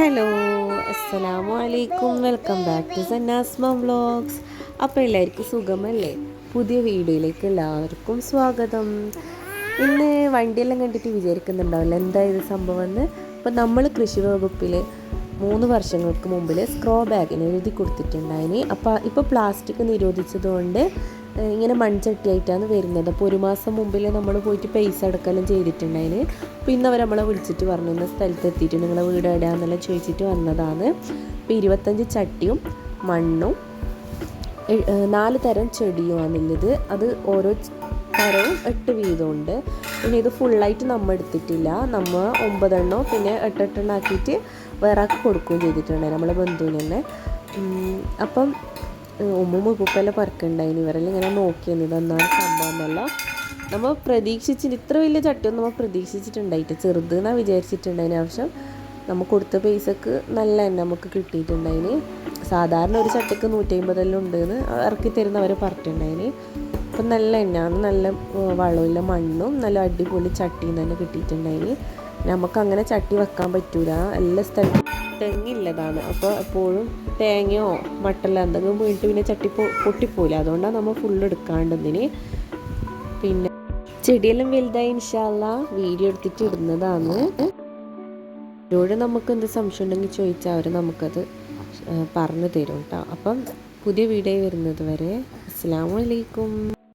Hello അസ്സലാമു അലൈക്കും welcome back to സന്നാസ്മ vlogs അപ്പോൾ എല്ലാവർക്കും സുഖമല്ലേ? പുതിയ വീഡിയോയിലേക്ക് എല്ലാവർക്കും സ്വാഗതം. ഇന്ന് വണ്ടിയെല്ലാം കണ്ടിട്ട് വിചാരിക്കുന്നുണ്ടാവില്ല എന്താ ഇത് സംഭവം എന്ന് അപ്പോൾ നമ്മൾ കൃഷി വകുപ്പിൽ മൂന്ന് വർഷങ്ങൾക്ക് മുമ്പിൽ സ്ക്രോ ബാഗിന് എഴുതി കൊടുത്തിട്ടുണ്ടായിന്. അപ്പോൾ ഇപ്പോൾ പ്ലാസ്റ്റിക് നിരോധിച്ചതുകൊണ്ട് ഇങ്ങനെ മൺചട്ടിയായിട്ടാണ് വരുന്നത്. അപ്പോൾ ഒരു മാസം മുമ്പിൽ നമ്മൾ പോയിട്ട് പൈസ അടക്കലും ചെയ്തിട്ടുണ്ടായിന്. ഇന്ന് അവർ നമ്മളെ വിളിച്ചിട്ട് പറഞ്ഞു ഇന്ന സ്ഥലത്ത് എത്തിയിട്ട് നിങ്ങളെ വീട് എവിടെയാണെന്നെല്ലാം ചോദിച്ചിട്ട് വന്നതാണ്. അപ്പോൾ ഇരുപത്തഞ്ച് ചട്ടിയും മണ്ണും നാല് തരം ചെടിയുമാണുള്ളത് അത് ഓരോ തരവും എട്ട് വീതമുണ്ട്. പിന്നെ ഇത് ഫുള്ളായിട്ട് നമ്മൾ എടുത്തിട്ടില്ല. നമ്മൾ ഒമ്പതെണ്ണോ പിന്നെ എട്ടെട്ടെണ്ണം ആക്കിയിട്ട് വേറെ കൊടുക്കുകയും ചെയ്തിട്ടുണ്ട് നമ്മളെ ബന്ധുവിന് തന്നെ. അപ്പം ഉമ്മും ഉപ്പുപ്പെല്ലാം പറക്കുണ്ടായിന്. ഇവരെല്ലാം ഇങ്ങനെ നോക്കിയെന്ന് ഇതെന്നാണ് സംഭവം എന്നല്ല നമ്മൾ പ്രതീക്ഷിച്ചിട്ട് ഇത്ര വലിയ ചട്ടിയൊന്നും നമ്മൾ പ്രതീക്ഷിച്ചിട്ടുണ്ടായിട്ട് ചെറുത് എന്നാണ് വിചാരിച്ചിട്ടുണ്ടായിന്. ആവശ്യം നമ്മൾ കൊടുത്ത പൈസക്ക് നല്ല എണ്ണ നമുക്ക് കിട്ടിയിട്ടുണ്ടായിന്. സാധാരണ ഒരു ചട്ടിക്ക് നൂറ്റി അമ്പതെല്ലാം ഉണ്ടെന്ന് ഇറക്കി തരുന്നവർ പറഞ്ഞിട്ടുണ്ടായിന്. അപ്പം നല്ല എണ്ണയാണ്. നല്ല വളമില്ല മണ്ണും നല്ല അടിപൊളി ചട്ടിയും തന്നെ കിട്ടിയിട്ടുണ്ടായിന്. നമുക്ക് അങ്ങനെ ചട്ടി വെക്കാൻ പറ്റൂല. എല്ലാ സ്ഥലത്തും തെങ്ങില്ലതാണ്. അപ്പോൾ എപ്പോഴും തേങ്ങയോ മട്ടല്ല എന്തെങ്കിലും വീണിട്ട് പിന്നെ ചട്ടി പൊട്ടിപ്പോയില്ല അതുകൊണ്ടാണ് നമ്മൾ ഫുള്ള് എടുക്കാണ്ടതിന് പിന്നെ ചെടിയെല്ലാം വലുതായി ഇൻഷാല്ല വീഡിയോ എടുത്തിട്ട് ഇടുന്നതാണ്. അവരോട് നമുക്ക് എന്ത് സംശയം ഉണ്ടെങ്കിൽ ചോദിച്ചാൽ അവർ നമുക്കത് പറഞ്ഞു തരും കേട്ടോ. അപ്പം പുതിയ വീഡിയോ വരുന്നത് വരെ അസ്സാം വലൈക്കും